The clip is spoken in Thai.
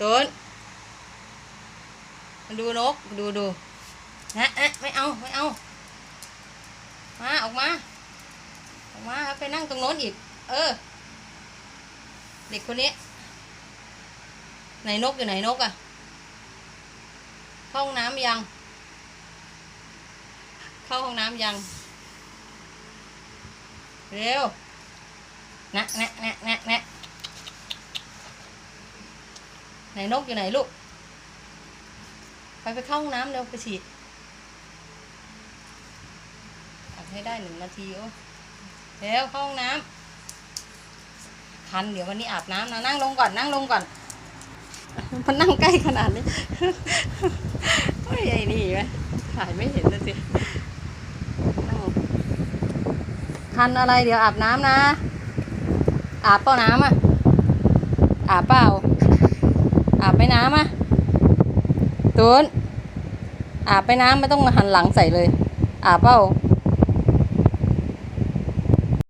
ตูนมาดูนก ดูดูนะเอ๊ะไม่เอา ไม่เอา มาออกมา ออกมาครับไปนั่งตรงโน้นอีก เออ เด็กคนนี้ ไหนนกอยู่ไหนนกอะเข้าห้องน้ำยัง เข้าห้องน้ำยัง เร็วนะนะนะนะนะ ไหนนกอยู่ไหนลูก ไปไปเข้าห้องน้ำเร็วไปฉีดอัดให้ได้หนึ่งนาทีโอ้เร็วเข้าห้องน้ำคันเดี๋ยววันนี้อาบน้ำนะนั่งลงก่อนนั่งลงก่อนมันนั่งใกล้ขนาดนี้โอ้ยไอ้นี่ไหมถ่ายไม่เห็นเลยสินั่งคันอะไรเดี๋ยวอาบน้ำนะ อาบเปล่าน้ำอะอาบเปล่า อาบไปน้ำอะตูนอาบไปน้ำไม่ต้องหันหลังใส่เลย อาบเป้า